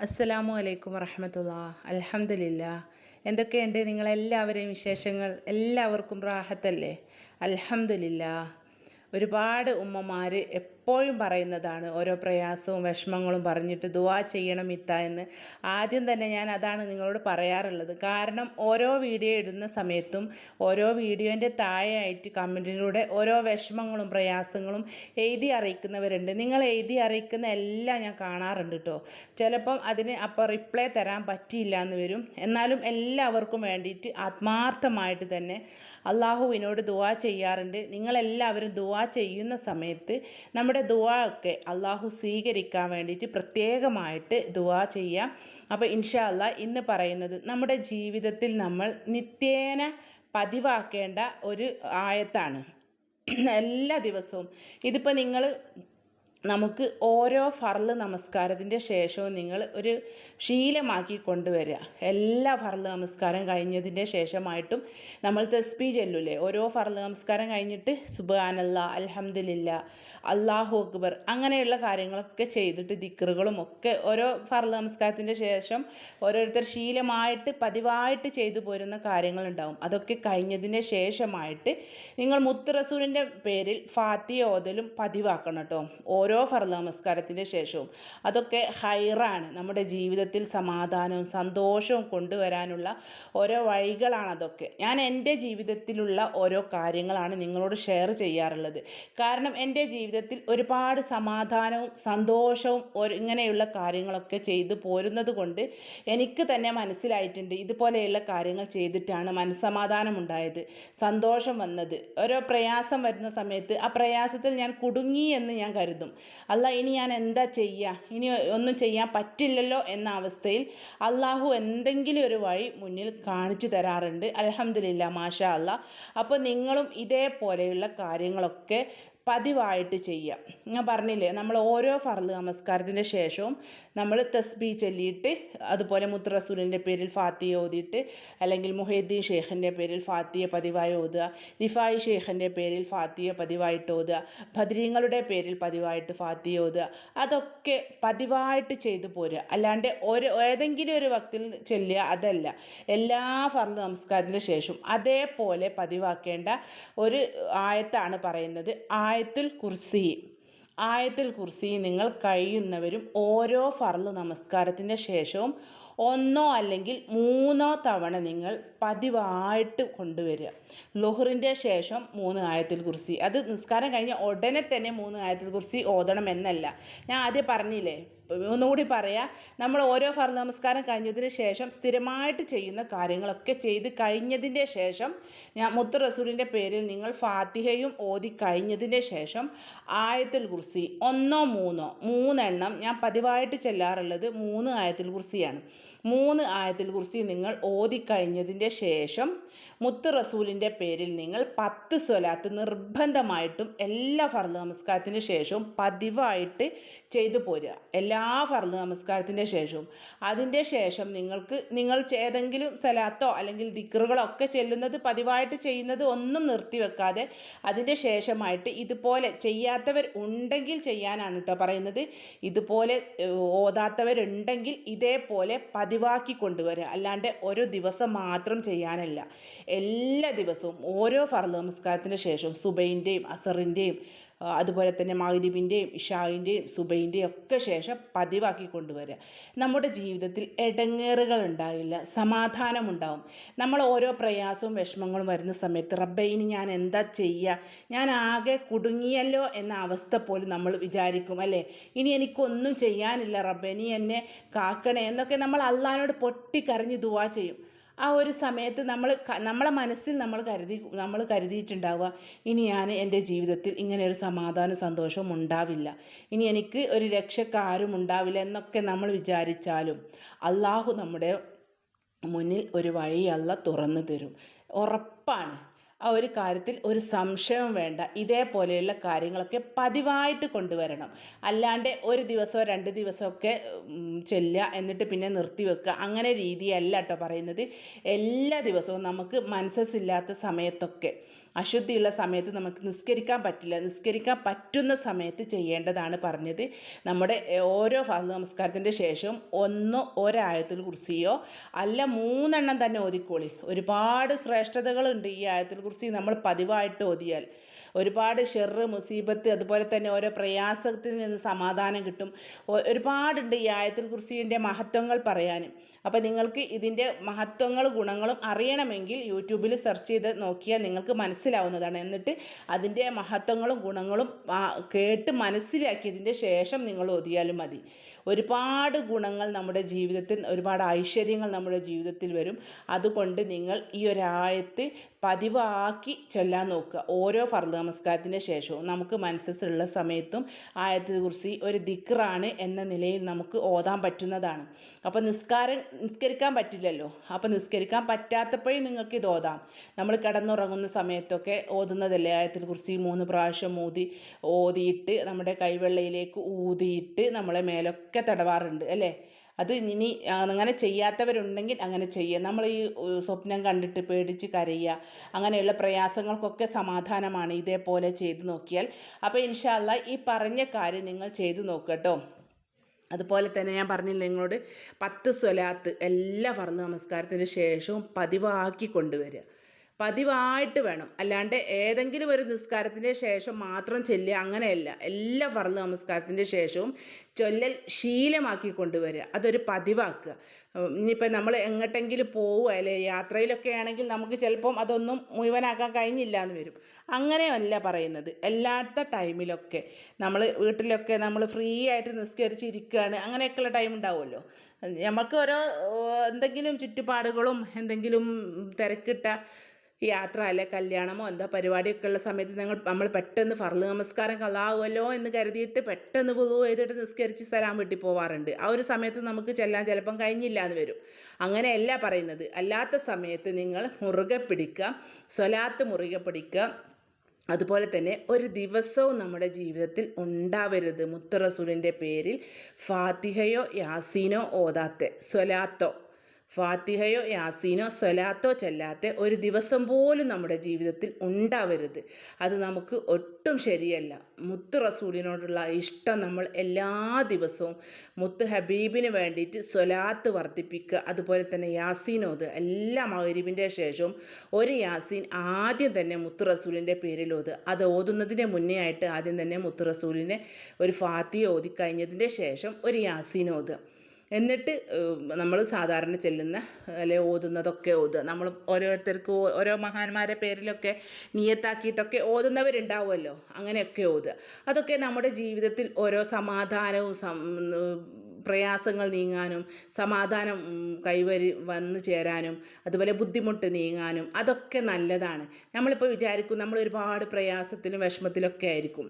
അസ്സലാമു അലൈക്കും വറഹമത്തുള്ള അലഹമില്ല എന്തൊക്കെയുണ്ട് നിങ്ങളെല്ലാവരെയും വിശേഷങ്ങൾ? എല്ലാവർക്കും റാഹത്തല്ലേ? അലഹമില്ല ഒരുപാട് ഉമ്മമാർ എപ്പോഴും പറയുന്നതാണ് ഓരോ പ്രയാസവും വിഷമങ്ങളും പറഞ്ഞിട്ട് ദുവാ ചെയ്യണം ഇത്ത എന്ന്. ആദ്യം തന്നെ ഞാൻ അതാണ് നിങ്ങളോട് പറയാറുള്ളത്. കാരണം ഓരോ വീഡിയോ ഇടുന്ന സമയത്തും ഓരോ വീഡിയോന്റെ താഴെയായിട്ട് കമന്റിലൂടെ ഓരോ വിഷമങ്ങളും പ്രയാസങ്ങളും എഴുതി അറിയിക്കുന്നവരുണ്ട്. നിങ്ങൾ എഴുതി അറിയിക്കുന്ന എല്ലാം ഞാൻ കാണാറുണ്ട് കേട്ടോ ചിലപ്പം അതിന് അപ്പോൾ റിപ്ലൈ തരാൻ പറ്റിയില്ല എന്ന് വരും. എന്നാലും എല്ലാവർക്കും വേണ്ടിയിട്ട് ആത്മാർത്ഥമായിട്ട് തന്നെ അള്ളാഹുവിനോട് ദുവാ ചെയ്യാറുണ്ട്. നിങ്ങളെല്ലാവരും ദുവാ ചെയ്യുന്ന സമയത്ത് നമ്മുടെ ദുവാ ഒക്കെ അള്ളാഹു സ്വീകരിക്കാൻ വേണ്ടിയിട്ട് പ്രത്യേകമായിട്ട് ദുവാ ചെയ്യാം. അപ്പോൾ ഇൻഷാ ഇന്ന് പറയുന്നത് നമ്മുടെ ജീവിതത്തിൽ നമ്മൾ നിത്യേന പതിവാക്കേണ്ട ഒരു ആയത്താണ്. എല്ലാ ദിവസവും ഇതിപ്പോൾ നിങ്ങൾ നമുക്ക് ഓരോ ഫർൾ നമസ്കാരത്തിന്റെ ശേഷവും നിങ്ങൾ ഒരു ശീലമാക്കി കൊണ്ടുവരിക. എല്ലാ ഫർൾ നമസ്കാരം കഴിഞ്ഞതിന്റെ ശേഷമായിട്ടും നമ്മൾ തസ്ബി ചെല്ലൂലേ? ഓരോ ഫർൾ നമസ്കാരം കഴിഞ്ഞിട്ട് സുബാനല്ല അൽഹംദുലില്ല അള്ളാഹു അക്ബർ അങ്ങനെയുള്ള കാര്യങ്ങളൊക്കെ ചെയ്തിട്ട് ദിക്റുകളും ഒക്കെ ഓരോ ഫർൾ നമസ്കാരത്തിന്റെ ശേഷം ഓരോരുത്തർ ശീലമായിട്ട് പതിവായിട്ട് ചെയ്തു പോരുന്ന കാര്യങ്ങളുണ്ടാവും. അതൊക്കെ കഴിഞ്ഞതിന് ശേഷമായിട്ട് നിങ്ങൾ മുത്ത് റസൂലിന്റെ പേരിൽ ഫാത്തിയ ഓതലും പതിവാക്കണം കേട്ടോ. ഓരോ ഫർൾ നമസ്കാരത്തിന്റെ ശേഷവും. അതൊക്കെ ഹൈറാണ്. നമ്മുടെ ജീവിതത്തിൽ സമാധാനവും സന്തോഷവും കൊണ്ടുവരാനുള്ള ഓരോ വഴികളാണ് അതൊക്കെ. ഞാൻ എന്റെ ജീവിതത്തിലുള്ള ഓരോ കാര്യങ്ങളാണ് നിങ്ങളോട് ഷെയർ ചെയ്യാറുള്ളത്. കാരണം എന്റെ ജീവിതത്തിൽ ഒരുപാട് സമാധാനവും സന്തോഷവും ഇങ്ങനെയുള്ള കാര്യങ്ങളൊക്കെ ചെയ്തു പോരുന്നത് കൊണ്ട് എനിക്ക് തന്നെ മനസ്സിലായിട്ടുണ്ട് ഇതുപോലെയുള്ള കാര്യങ്ങൾ ചെയ്തിട്ടാണ് മനസ്സമാധാനം ഉണ്ടായത് സന്തോഷം വന്നത്. ഓരോ പ്രയാസം വരുന്ന സമയത്ത് ആ പ്രയാസത്തിൽ ഞാൻ കുടുങ്ങി എന്ന് ഞാൻ കരുതും. അല്ല ഇനി ഞാൻ എന്താ ചെയ്യുക ഇനി ഒന്നും ചെയ്യാൻ പറ്റില്ലല്ലോ എന്ന അവസ്ഥയിൽ അള്ളാഹു എന്തെങ്കിലും ഒരു വഴി മുന്നിൽ കാണിച്ചു തരാറുണ്ട്. അലഹമില്ല മാഷ അല്ല അപ്പോൾ നിങ്ങളും ഇതേപോലെയുള്ള കാര്യങ്ങളൊക്കെ പതിവായിട്ട് ചെയ്യാം. ഞാൻ പറഞ്ഞില്ലേ നമ്മൾ ഓരോ ഫർൾ നമസ്കാരത്തിന്റെ ശേഷവും നമ്മൾ തസ്ബി ചൊല്ലിയിട്ട് അതുപോലെ മുത്ത് റസൂലിന്റെ പേരിൽ ഫാത്തിയ ഓതിയിട്ട് അല്ലെങ്കിൽ മുഹീദ്ദീൻ ഷെയ്ഖിന്റെ പേരിൽ ഫാത്തിയ പതിവായി ഓതുക റിഫായി ഷെയ്ഖിന്റെ പേരിൽ ഫാത്തിയ പതിവായിട്ട് ഓതുക ഭദ്രീങ്ങളുടെ പേരിൽ പതിവായിട്ട് ഫാത്തിയ ഓതുക അതൊക്കെ പതിവായിട്ട് ചെയ്തു പോരുക. അല്ലാണ്ട് ഒരു ഏതെങ്കിലും ഒരു വക്തിൽ ചൊല്ലുക അതല്ല. എല്ലാ ഫർൾ നമസ്കാരത്തിന് ശേഷം അതേപോലെ പതിവാക്കേണ്ട ഒരു ആയത്താണ് പറയുന്നത്. ആയത്തുൽ കുർസി. ആയത്തുൽ കുർസി നിങ്ങൾ കഴിയുന്നവരും ഓരോ ഫർൾ നമസ്കാരത്തിന്റെ ശേഷവും ഒന്നോ അല്ലെങ്കിൽ മൂന്നോ തവണ നിങ്ങൾ പതിവായിട്ട് കൊണ്ടുവരിക. ലുഹറിന്റെ ശേഷം മൂന്ന് ആയത്തിൽ കുറിച്ച്. അത് നിസ്കാരം കഴിഞ്ഞ ഉടനെ തന്നെ മൂന്ന് ആയത്തിൽ കുറിച്ച് ഓതണം എന്നല്ല. ഞാൻ ആദ്യം പറഞ്ഞില്ലേ? ഒന്നുകൂടി പറയാം നമ്മൾ ഓരോ ഫർ നമസ്കാരം കഴിഞ്ഞതിന് ശേഷം സ്ഥിരമായിട്ട് ചെയ്യുന്ന കാര്യങ്ങളൊക്കെ ചെയ്ത് കഴിഞ്ഞതിന്റെ ശേഷം ഞാൻ മുത്ത് റസൂലിന്റെ പേരിൽ നിങ്ങൾ ഫാത്തിഹയും ഓതി കഴിഞ്ഞതിന്റെ ശേഷം ആയത്തിൽ കുർസി ഒന്നോ മൂന്നോ മൂന്നെണ്ണം ഞാൻ പതിവായിട്ട് ചെല്ലാറുള്ളത് മൂന്ന് ആയത്തിൽ കുർസിയാണ് മൂന്ന് ആയത്തിൽ കുറിച്ച് നിങ്ങൾ ഓതി കഴിഞ്ഞതിന്റെ ശേഷം മുത്ത് റസൂലിന്റെ പേരിൽ നിങ്ങൾ പത്ത് സ്വലാത്ത് നിർബന്ധമായിട്ടും എല്ലാ ഫർദ് നമസ്കാരത്തിന് ശേഷവും പതിവായിട്ട് ചെയ്തു പോരുക. എല്ലാ ഫർദ് നമസ്കാരത്തിന്റെ ശേഷവും. അതിന്റെ ശേഷം നിങ്ങൾക്ക് നിങ്ങൾ ഏതെങ്കിലും സ്വലാത്തോ അല്ലെങ്കിൽ ദിക്റുകളോ ഒക്കെ ചെല്ലുന്നത് പതിവായിട്ട് ചെയ്യുന്നത് ഒന്നും നിർത്തിവെക്കാതെ അതിന്റെ ശേഷമായിട്ട് ഇതുപോലെ ചെയ്യാത്തവർ ഉണ്ടെങ്കിൽ ചെയ്യാനാണ് കേട്ടോ പറയുന്നത്. ഇതുപോലെ ഓതാത്തവരുണ്ടെങ്കിൽ ഇതേപോലെ പതിവാക്കി കൊണ്ടുവരിക. അല്ലാണ്ട് ഒരു ദിവസം മാത്രം ചെയ്യാനല്ല. എല്ലാ ദിവസവും ഓരോ ഫർദ് നമസ്കാരത്തിന് ശേഷം സുബൈന്റെയും അസറിന്റെയും അതുപോലെ തന്നെ മഗ്രിബിന്റെയും ഇഷാവിന്റെയും സുബൈന്റെയും ഒക്കെ ശേഷം പതിവാക്കി കൊണ്ടുവരിക. നമ്മുടെ ജീവിതത്തിൽ ഇടങ്ങേറുകൾ ഉണ്ടാകില്ല സമാധാനമുണ്ടാവും നമ്മൾ ഓരോ പ്രയാസവും വിഷമങ്ങളും വരുന്ന സമയത്ത് റബ്ബൈന് ഞാൻ എന്താ ചെയ്യുക ഞാൻ ആകെ കുടുങ്ങിയല്ലോ എന്ന അവസ്ഥ പോലും നമ്മൾ വിചാരിക്കും അല്ലേ? ഇനി എനിക്കൊന്നും ചെയ്യാനില്ല റബ്ബെ നീ എന്നെ കാക്കണേ എന്നൊക്കെ നമ്മൾ അള്ളഹാനോട് പൊട്ടിക്കരഞ്ഞ് ദുവാ ചെയ്യും. ആ ഒരു സമയത്ത് നമ്മൾ നമ്മളെ മനസ്സിൽ നമ്മൾ കരുതി നമ്മൾ കരുതിയിട്ടുണ്ടാവുക ഇനി ഞാൻ എന്റെ ജീവിതത്തിൽ ഇങ്ങനെ ഒരു സമാധാന സന്തോഷം ഉണ്ടാവില്ല. ഇനി എനിക്ക് ഒരു രക്ഷക്കാരും ഉണ്ടാവില്ല എന്നൊക്കെ നമ്മൾ വിചാരിച്ചാലും അള്ളാഹു നമ്മുടെ മുന്നിൽ ഒരു വഴി അല്ല തുറന്നു തരും. ഉറപ്പാണ്. ആ ഒരു കാര്യത്തിൽ ഒരു സംശയവും വേണ്ട. ഇതേപോലെയുള്ള കാര്യങ്ങളൊക്കെ പതിവായിട്ട് കൊണ്ടുവരണം. അല്ലാണ്ട് ഒരു ദിവസമോ രണ്ട് ദിവസമൊക്കെ ചെല്ലുക എന്നിട്ട് പിന്നെ നിർത്തി വെക്കുക. അങ്ങനെ രീതിയല്ല കേട്ടോ പറയുന്നത്. എല്ലാ ദിവസവും നമുക്ക് മനസ്സസില്ലാത്ത സമയത്തൊക്കെ അശുദ്ധിയുള്ള സമയത്ത് നമുക്ക് നിസ്കരിക്കാൻ പറ്റില്ല. നിസ്കരിക്കാൻ പറ്റുന്ന സമയത്ത് ചെയ്യേണ്ടതാണ് പറഞ്ഞത്. നമ്മുടെ ഓരോ ഫർദ് നമസ്കാരത്തിന്റെ ശേഷവും ഒന്നോ ഒരായത്തിൽ കുറിച്ചിയോ അല്ല മൂന്നെണ്ണം തന്നെ ഓതിക്കോളി. ഒരുപാട് ശ്രേഷ്ഠതകളുണ്ട് ഈ ആയത്തിൽ കുറിച്ച് നമ്മൾ പതിവായിട്ട് ഓതിയാൽ ഒരുപാട് ഷെറ് മുസീബത്ത് അതുപോലെ തന്നെ ഓരോ പ്രയാസത്തിൽ നിന്ന് സമാധാനം കിട്ടും. ഒരുപാടുണ്ട് ഈ ആയത്തിൽ കുറിച്ചിന്റെ മഹത്വങ്ങൾ പറയാനും. അപ്പോൾ നിങ്ങൾക്ക് ഇതിന്റെ മഹത്വങ്ങളും ഗുണങ്ങളും അറിയണമെങ്കിൽ യൂട്യൂബിൽ സെർച്ച് ചെയ്ത് നോക്കിയാൽ നിങ്ങൾക്ക് മനസ്സിലാവുന്നതാണ്. എന്നിട്ട് അതിന്റെ മഹത്വങ്ങളും ഗുണങ്ങളും കേട്ട് മനസ്സിലാക്കിയതിന്റെ ശേഷം നിങ്ങൾ ഓതിയാലും മതി. ഒരുപാട് ഗുണങ്ങൾ നമ്മുടെ ജീവിതത്തിൽ ഒരുപാട് ഐശ്വര്യങ്ങൾ നമ്മുടെ ജീവിതത്തിൽ വരും. അതുകൊണ്ട് നിങ്ങൾ ഈ ഒരായത്ത് പതിവാക്കി ചൊല്ലാൻ നോക്കുക. ഓരോ ഫർദ് നമസ്കാരത്തിന് ശേഷവും നമുക്ക് മനസ്സിലുള്ള സമയത്തും ആയത്തെ കുറിച്ച് ഒരു ദിക്റാണ് എന്ന നിലയിൽ നമുക്ക് ഓതാൻ പറ്റുന്നതാണ്. അപ്പോൾ നിസ്കാരം നിസ്കരിക്കാൻ പറ്റില്ലല്ലോ. അപ്പോൾ നിസ്കരിക്കാൻ പറ്റാത്തപ്പോഴും നിങ്ങൾക്ക് ഇത് ഓതാം. നമ്മൾ കിടന്നുറങ്ങുന്ന സമയത്തൊക്കെ ഓതുന്നതല്ലേ? ആയത്തിൽ കുറിച്ച് മൂന്ന് പ്രാവശ്യം ഊതി ഓതിയിട്ട് നമ്മുടെ കൈവെള്ളയിലേക്ക് ഊതിയിട്ട് നമ്മളെ മേലൊക്കെ തടവാറുണ്ട് അല്ലേ? അത് ഇനി അങ്ങനെ ചെയ്യാത്തവരുണ്ടെങ്കിൽ അങ്ങനെ ചെയ്യുക. നമ്മൾ ഈ സ്വപ്നം കണ്ടിട്ട് പേടിച്ച് കരയുക. അങ്ങനെയുള്ള പ്രയാസങ്ങൾക്കൊക്കെ സമാധാനമാണ് ഇതേപോലെ ചെയ്തു നോക്കിയാൽ. അപ്പോൾ ഇൻഷാല്ല ഈ പറഞ്ഞ കാര്യം നിങ്ങൾ ചെയ്തു നോക്കുക കേട്ടോ. അതുപോലെ തന്നെ ഞാൻ പറഞ്ഞില്ല നിങ്ങളോട് പത്ത് സ്വലാത്ത് എല്ലാ ഫർദ് നമസ്കാരത്തിന് ശേഷവും പതിവാക്കി കൊണ്ടുവരിക. പതിവായിട്ട് വേണം. അല്ലാണ്ട് ഏതെങ്കിലും ഒരു നിസ്കാരത്തിന്റെ ശേഷം മാത്രം ചൊല്ലുക അങ്ങനെയല്ല. എല്ലാ ഫർദ് നമസ്കാരത്തിന്റെ ശേഷവും ചൊല്ലൽ ശീലമാക്കി കൊണ്ടുവരിക. അതൊരു പതിവാക്കുക. ഇനിയിപ്പോൾ നമ്മൾ എങ്ങോട്ടെങ്കിലും പോവുക അല്ലെ? യാത്രയിലൊക്കെ ആണെങ്കിൽ നമുക്ക് ചിലപ്പം അതൊന്നും മുഴുവനാക്കാൻ കഴിഞ്ഞില്ല എന്ന് വരും. അങ്ങനെയല്ല പറയുന്നത്. എല്ലാത്ത ടൈമിലൊക്കെ നമ്മൾ വീട്ടിലൊക്കെ നമ്മൾ ഫ്രീ ആയിട്ട് നിസ്കരിച്ചിരിക്കുകയാണ്. അങ്ങനെയൊക്കെയുള്ള ടൈം ഉണ്ടാവുമല്ലോ. നമുക്ക് ഓരോ എന്തെങ്കിലും ചുറ്റുപാടുകളും എന്തെങ്കിലും തിരക്കിട്ട യാത്ര അല്ലെ കല്യാണമോ? എന്താ പരിപാടിയൊക്കെ ഉള്ള സമയത്ത് ഞങ്ങൾ നമ്മൾ പെട്ടെന്ന് ഫർൾ നമസ്കാരം കലാവുമല്ലോ എന്ന് കരുതിയിട്ട് പെട്ടെന്ന് പുതു ചെയ്തിട്ട് നിസ്കരിച്ച് സലാം വീട്ടിൽ പോവാറുണ്ട്. ആ ഒരു സമയത്ത് നമുക്ക് ചെല്ലാൻ ചിലപ്പം കഴിഞ്ഞില്ല എന്ന് വരും. അങ്ങനെയല്ല പറയുന്നത്. അല്ലാത്ത സമയത്ത് നിങ്ങൾ മുറുകെ പിടിക്കുക സ്വലാത്ത് മുറുകെ പിടിക്കുക. അതുപോലെ തന്നെ ഒരു ദിവസവും നമ്മുടെ ജീവിതത്തിൽ ഉണ്ടാവരുത് മുത്തറസൂലിന്റെ പേരിൽ. ഫാത്തിഹയോ യാസീനോ ഓതാത്തെ സ്വലാത്തോ. ഫാത്തിഹയോ യാസീനോ സ്വലാത്തോ ചെല്ലാത്ത ഒരു ദിവസം പോലും നമ്മുടെ ജീവിതത്തിൽ ഉണ്ടാവരുത്. അത് നമുക്ക് ഒട്ടും ശരിയല്ല. മുത്ത് റസൂലിനോടുള്ള ഇഷ്ടം നമ്മൾ എല്ലാ ദിവസവും മുത്ത് ഹബീബിന് വേണ്ടിയിട്ട് സ്വലാത്ത് വർദ്ധിപ്പിക്കുക അതുപോലെ തന്നെ യാസീനോത് എല്ലാ മൗരിബിന്റെ ശേഷവും ഒരു യാസീൻ ആദ്യം തന്നെ മുത്ത് റസൂലിന്റെ പേരിൽ ഓത്. അത് ഓതുന്നതിന് മുന്നേ ആയിട്ട് ആദ്യം തന്നെ മുത്ത് റസൂലിനെ ഒരു ഫാത്തിഹ ഓതി കഴിഞ്ഞതിന്റെ ശേഷം ഒരു യാസീൻ ഓതുക എന്നിട്ട് നമ്മൾ സാധാരണ ചെല്ലുന്ന അല്ലെ ഓതുന്നതൊക്കെ ഓതുക. നമ്മൾ ഓരോരുത്തർക്കും ഓരോ മഹാന്മാരെ പേരിലൊക്കെ നിയത്താക്കിയിട്ടൊക്കെ ഓതുന്നവരുണ്ടാവുമല്ലോ. അങ്ങനെയൊക്കെ ഓതുക. അതൊക്കെ നമ്മുടെ ജീവിതത്തിൽ ഓരോ സമാധാനവും പ്രയാസങ്ങൾ നീങ്ങാനും സമാധാനം കൈവരി വന്നു ചേരാനും അതുപോലെ ബുദ്ധിമുട്ട് നീങ്ങാനും അതൊക്കെ നല്ലതാണ്. നമ്മളിപ്പോൾ വിചാരിക്കും നമ്മൾ ഒരുപാട് പ്രയാസത്തിലും വിഷമത്തിലൊക്കെ ആയിരിക്കും.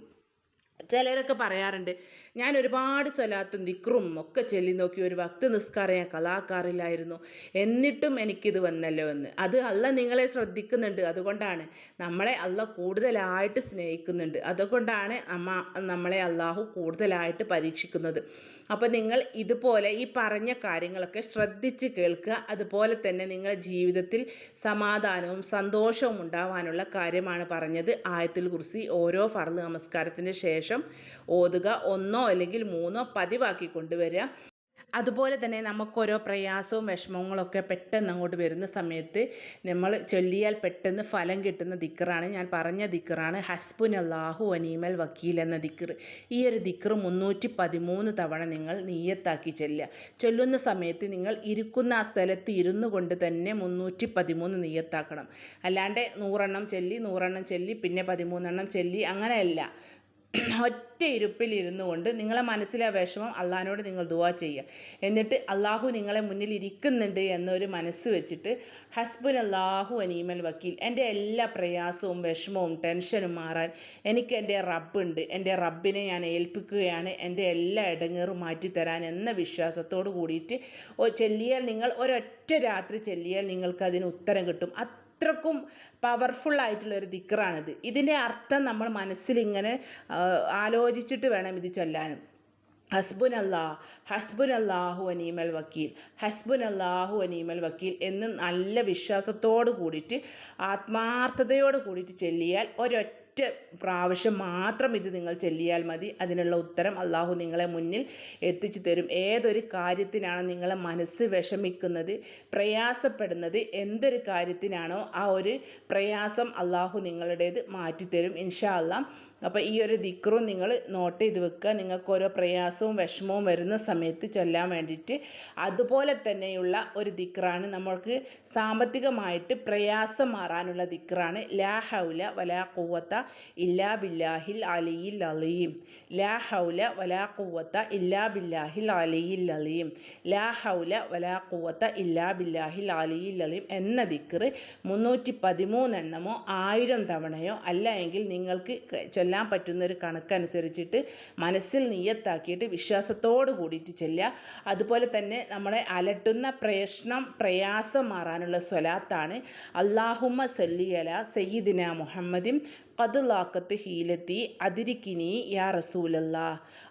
ചിലരൊക്കെ പറയാറുണ്ട് ഞാൻ ഒരുപാട് സ്വലാത്തും ദിക്റും ഒക്കെ ചൊല്ലി നോക്കി ഒരു ഭക്തി നിസ്കാരം ഞാൻ കലാക്കാറില്ലായിരുന്നു എന്നിട്ടും എനിക്കിത് വന്നല്ലോ എന്ന്. അത് അല്ല നിങ്ങളെ ശ്രദ്ധിക്കുന്നുണ്ട്. അതുകൊണ്ടാണ് നമ്മളെ അല്ല കൂടുതലായിട്ട് സ്നേഹിക്കുന്നുണ്ട്. അതുകൊണ്ടാണ് അമ്മ നമ്മളെ അള്ളാഹു കൂടുതലായിട്ട് പരീക്ഷിക്കുന്നത്. അപ്പോൾ നിങ്ങൾ ഇതുപോലെ ഈ പറഞ്ഞ കാര്യങ്ങളൊക്കെ ശ്രദ്ധിച്ച് കേൾക്കുക. അതുപോലെ തന്നെ നിങ്ങളുടെ ജീവിതത്തിൽ സമാധാനവും സന്തോഷവും ഉണ്ടാവാനുള്ള കാര്യമാണ് പറഞ്ഞത്. ആയത്തിൽ കുറിച്ച് ഓരോ ഫർദ് നമസ്കാരത്തിന് ശേഷം ഓതുക. ഒന്നോ അല്ലെങ്കിൽ മൂന്നോ പതിവാക്കി കൊണ്ടുവരിക. അതുപോലെ തന്നെ നമുക്കോരോ പ്രയാസവും വിഷമങ്ങളൊക്കെ പെട്ടെന്ന് അങ്ങോട്ട് വരുന്ന സമയത്ത് നമ്മൾ ചൊല്ലിയാൽ പെട്ടെന്ന് ഫലം കിട്ടുന്ന ദിക്കറാണ്. ഞാൻ പറഞ്ഞ ദിക്കറാണ് ഹസ്ബുൻ അള്ളാഹു അനീമൽ വക്കീൽ എന്ന ദിക്കർ ഈ ഒരു ദിക്കർ മുന്നൂറ്റി പതിമൂന്ന് തവണ നിങ്ങൾ നീയത്താക്കി ചൊല്ലുക. ചൊല്ലുന്ന സമയത്ത് നിങ്ങൾ ഇരിക്കുന്ന ആ സ്ഥലത്ത് ഇരുന്നു കൊണ്ട് തന്നെ മുന്നൂറ്റി പതിമൂന്ന് നീയത്താക്കണം. അല്ലാണ്ട് നൂറെണ്ണം ചൊല്ലി നൂറെണ്ണം ചൊല്ലി പിന്നെ പതിമൂന്നെണ്ണം ചൊല്ലി അങ്ങനെയല്ല. ഒറ്റ കൊണ്ട് നിങ്ങളെ മനസ്സിലെ വിഷമം അള്ളഹാനോട് നിങ്ങൾ ദുവാ ചെയ്യുക. എന്നിട്ട് അള്ളാഹു നിങ്ങളെ മുന്നിൽ ഇരിക്കുന്നുണ്ട് എന്നൊരു മനസ്സ് വെച്ചിട്ട് ഹസ്ബൻ അള്ളാഹു അനീമൽ വക്കീൽ എന്റെ എല്ലാ പ്രയാസവും വിഷമവും ടെൻഷനും മാറാൻ എനിക്ക് എന്റെ റബ്ബുണ്ട്. എന്റെ റബ്ബിനെ ഞാൻ ഏൽപ്പിക്കുകയാണ്. എന്റെ എല്ലാ ഇടങ്ങേറും മാറ്റിത്തരാൻ എന്ന വിശ്വാസത്തോട് കൂടിയിട്ട് ചെല്ലിയാൽ നിങ്ങൾ ഒരൊറ്റ രാത്രി ചെല്ലിയാൽ നിങ്ങൾക്കതിന് ഉത്തരം കിട്ടും. അത്രക്കും പവർഫുൾ ആയിട്ടുള്ള ഒരു ദിക്കറാണിത് ഇതിന്റെ അർത്ഥം നമ്മൾ മനസ്സിലിങ്ങനെ ആലോചിച്ചിട്ട് വേണം ഇത് ചൊല്ലാനും. ഹസ്ബുൻ അല്ലാ ഹസ്ബുൻ അല്ലാഹു അനീമൽ വക്കീൽ ഹസ്ബുൻ അല്ലാഹു അനീമൽ വക്കീൽ എന്ന് നല്ല വിശ്വാസത്തോട് കൂടിയിട്ട് ആത്മാർത്ഥതയോട് കൂടിയിട്ട് ചെല്ലിയാൽ ഒരൊറ്റ പ്രാവശ്യം മാത്രം ഇത് നിങ്ങൾ ചെല്ലിയാൽ മതി. അതിനുള്ള ഉത്തരം അള്ളാഹു നിങ്ങളെ മുന്നിൽ എത്തിച്ചു തരും. ഏതൊരു കാര്യത്തിനാണ് നിങ്ങളെ മനസ്സ് വിഷമിക്കുന്നത് പ്രയാസപ്പെടുന്നത് എന്തൊരു കാര്യത്തിനാണോ ആ ഒരു പ്രയാസം അള്ളാഹു നിങ്ങളുടേത് മാറ്റിത്തരും ഇൻഷാ അള്ളാഹ് അപ്പോൾ ഈ ഒരു ദിക്റും നിങ്ങൾ നോട്ട് ചെയ്ത് വെക്കുക. നിങ്ങൾക്ക് ഓരോ പ്രയാസവും വിഷമവും വരുന്ന സമയത്ത് ചൊല്ലാൻ വേണ്ടിയിട്ട് അതുപോലെ തന്നെയുള്ള ഒരു ദിക്റാണ് നമ്മൾക്ക് സാമ്പത്തികമായിട്ട് പ്രയാസം മാറാനുള്ള ദിക്റാണ് ലാ ഹൗല വലാ കുവത്ത ഇല്ലാ ബില്ലാഹിൽ അലിയിൽ അലിയും ലാ ഹൗല വലാ കുവത്ത ഇല്ലാ ബില്ലാഹിൽ അലിയിൽ അലിയും ലാ ഹൗല വലാ കുവത്ത ഇല്ലാ ബില്ലാഹിൽ അലിയിൽ അലിയും എന്ന ദിക്റ് മുന്നൂറ്റി പതിമൂന്നെണ്ണമോ ആയിരം തവണയോ അല്ല എങ്കിൽ നിങ്ങൾക്ക് ചൊല്ലാൻ പറ്റുന്ന ഒരു കണക്കനുസരിച്ചിട്ട് മനസ്സിൽ നീയത്താക്കിയിട്ട് വിശ്വാസത്തോട് കൂടിയിട്ട് ചെല്ലുക. അതുപോലെ തന്നെ നമ്മളെ അലട്ടുന്ന പ്രശ്നം പ്രയാസം മാറാനുള്ള സ്വലാത്താണ് അള്ളാഹുമ്മ സല്ലിയല സയ്യിദിന മുഹമ്മദിൻ കതുലാക്കത്ത് ഹീലത്തി അതിരിക്കിനി യാ റസൂലല്ല.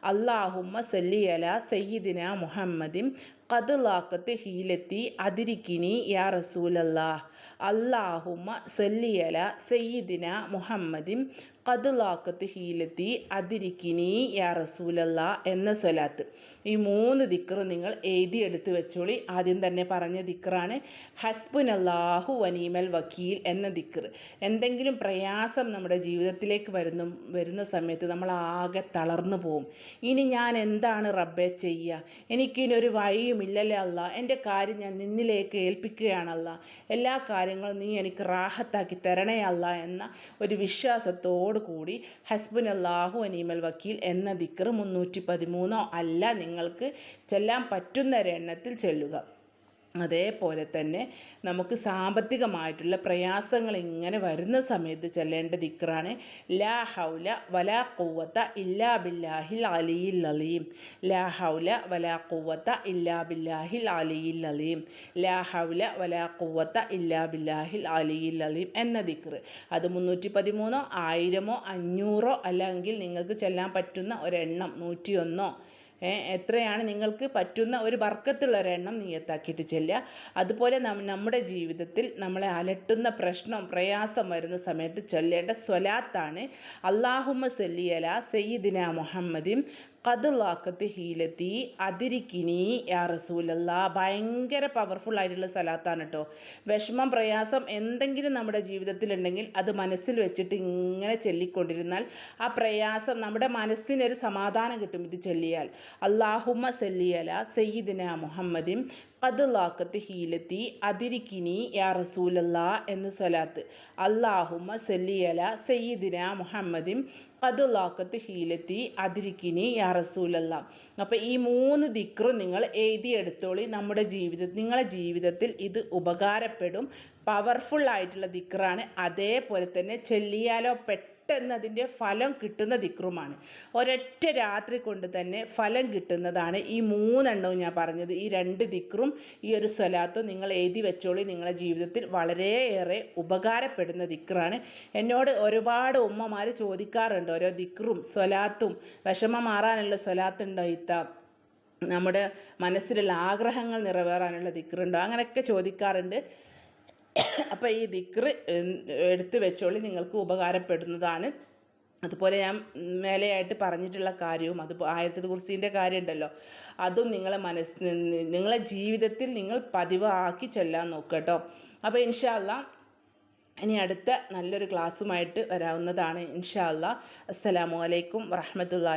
അള്ളാഹുമ്മ സല്ലിയല സയ്യിദിന മുഹമ്മദിൻ. കതുലാക്കത്ത് ഹീലത്തി അതിരിക്കിനി യാ റസൂലല്ല. അള്ളാഹുമ്മ സല്ലിയല സയ്യിദിന മുഹമ്മദിൻ. കതുലാക്കത്ത് ഹീലത്തി അതിരിക്കിനി യാ റസൂലല്ല എന്ന സ്വലാത്ത്. ഈ മൂന്ന് ദിക്കർ നിങ്ങൾ എഴുതിയെടുത്ത് വെച്ചോളി. ആദ്യം തന്നെ പറഞ്ഞ ദിക്കറാണ് ഹസ്ബുൻ അല്ലാഹു വനീമൽ വക്കീൽ എന്ന ദിക്കർ എന്തെങ്കിലും പ്രയാസം നമ്മുടെ ജീവിതത്തിലേക്ക് വരുന്ന വരുന്ന സമയത്ത് നമ്മൾ ആകെ തളർന്നു പോവും. ഇനി ഞാൻ എന്താണ് റബ്ബെ ചെയ്യുക എനിക്കിനി ഒരു വഴിയുമില്ലല്ലേ അല്ല? എന്റെ കാര്യം ഞാൻ നിന്നിലേക്ക് ഏൽപ്പിക്കുകയാണല്ല എല്ലാ കാര്യങ്ങളും നീ എനിക്ക് റാഹത്താക്കി തരണേ അല്ല എന്ന ഒരു വിശ്വാസത്തോടു കൂടി ഹസ്ബുൻ അള്ളാഹു അനീമൽ വക്കീൽ എന്ന ദിക്കർ മുന്നൂറ്റി പതിമൂന്നോ അല്ല നിങ്ങൾക്ക് ചെല്ലാൻ പറ്റുന്ന ഒരെണ്ണത്തിൽ ചെല്ലുക. അതേപോലെ തന്നെ നമുക്ക് സാമ്പത്തികമായിട്ടുള്ള പ്രയാസങ്ങൾ ഇങ്ങനെ വരുന്ന സമയത്ത് ചെല്ലേണ്ട ദിക്റാണ് ലാ ഹൗല വലാ കുവത്ത ഇല്ലാ ബില്ലാഹിൽ അലിയിൽ അലീം. ലാ ഹൗല വലാ കുവത്ത ഇല്ലാ ബില്ലാഹിൽ അലിയിൽ അലീം. ലാ ഹൗല വലാ കുവത്ത ഇല്ലാ ബില്ലാഹിൽ അലിയിൽ അലീം എന്ന ദിക്ർ. അത് മുന്നൂറ്റി പതിമൂന്നോ ആയിരമോ അഞ്ഞൂറോ അല്ലെങ്കിൽ നിങ്ങൾക്ക് ചെല്ലാൻ പറ്റുന്ന ഒരെണ്ണം നൂറ്റിയൊന്നോ എത്രയാണ് നിങ്ങൾക്ക് പറ്റുന്ന ഒരു വർക്കത്തുള്ള ഒരെണ്ണം നീയത്താക്കിയിട്ട് ചെല്ലുക. അതുപോലെ നമ്മുടെ ജീവിതത്തിൽ നമ്മളെ അലട്ടുന്ന പ്രശ്നം പ്രയാസം വരുന്ന സമയത്ത് ചൊല്ലേണ്ട സ്വലാത്താണ് അള്ളാഹുമ്മ സല്ലിയല സയ്യിദിന മുഹമ്മദിൻ കതുലാക്കത്ത് ഹീലത്തി അതിരിക്കിനി യാ റസൂലല്ല. ഭയങ്കര പവർഫുൾ ആയിട്ടുള്ള സ്ഥലത്താണ് കേട്ടോ വിഷമം പ്രയാസം എന്തെങ്കിലും നമ്മുടെ ജീവിതത്തിലുണ്ടെങ്കിൽ അത് മനസ്സിൽ വെച്ചിട്ട് ഇങ്ങനെ ചൊല്ലിക്കൊണ്ടിരുന്നാൽ ആ പ്രയാസം നമ്മുടെ മനസ്സിനൊരു സമാധാനം കിട്ടും ഇത് ചൊല്ലിയാൽ. അള്ളാഹുമ്മ സല്ലിയല സയ്യിദിന മുഹമ്മദിൻ കതുലാക്കത്ത് ഹീലത്തി അതിരിക്കിനി യാ റസൂലല്ല എന്ന് സ്വലാത്ത് അള്ളാഹുമ്മ സല്ലിയല സയ്യിദിന മുഹമ്മദിൻ കതുലാക്കത്ത് ഹീലത്തി അതിരിക്കിനി യാ റസൂലല്ല. അപ്പോൾ ഈ മൂന്ന് ദിക്റും നിങ്ങൾ എഴുതിയെടുത്തോളി നമ്മുടെ ജീവിതത്തിൽ നിങ്ങളുടെ ജീവിതത്തിൽ ഇത് ഉപകാരപ്പെടും. പവർഫുൾ ആയിട്ടുള്ള ദിക്റാണ്. അതേപോലെ തന്നെ ചെല്ലിയാലോ പെട്ടെന്ന് അതിന്റെ ഫലം കിട്ടുന്ന ദിക്റുമാണ്. ഒരൊറ്റ രാത്രി കൊണ്ട് തന്നെ ഫലം കിട്ടുന്നതാണ് ഈ മൂന്നെണ്ണവും ഞാൻ പറഞ്ഞത്. ഈ രണ്ട് ദിക്റും ഈ ഒരു സ്വലാത്തും നിങ്ങൾ എഴുതി വെച്ചോളി. നിങ്ങളുടെ ജീവിതത്തിൽ വളരെയേറെ ഉപകാരപ്പെടുന്ന ദിക്റാണ്. എന്നോട് ഒരുപാട് ഉമ്മമാർ ചോദിക്കാറുണ്ട്. ഓരോ ദിക്റും സ്വലാത്തും വിഷമം മാറാനുള്ള സ്വലാത്തുണ്ടോ ഇത്ത? നമ്മുടെ മനസ്സിലുള്ള ആഗ്രഹങ്ങൾ നിറവേറാനുള്ള ദിക്റുണ്ടോ? അങ്ങനെയൊക്കെ ചോദിക്കാറുണ്ട്. അപ്പോൾ ഈ ദിക്ർ എടുത്തു വെച്ചോളി നിങ്ങൾക്ക് ഉപകാരപ്പെടുന്നതാണ്. അതുപോലെ ഞാൻ മേലെയായിട്ട് പറഞ്ഞിട്ടുള്ള കാര്യവും അത് ആയത്തിൽ കാര്യം ഉണ്ടല്ലോ അതും നിങ്ങളെ മനസ്സ് നിങ്ങളെ ജീവിതത്തിൽ നിങ്ങൾ പതിവാക്കി ചെല്ലാൻ നോക്കുക കേട്ടോ അപ്പോൾ ഇൻഷാല്ല ഇനി അടുത്ത നല്ലൊരു ക്ലാസ്സുമായിട്ട് വരാവുന്നതാണ് ഇൻഷാല്ല അസ്സലാമു അലൈക്കും വറഹമത്തല്ലാ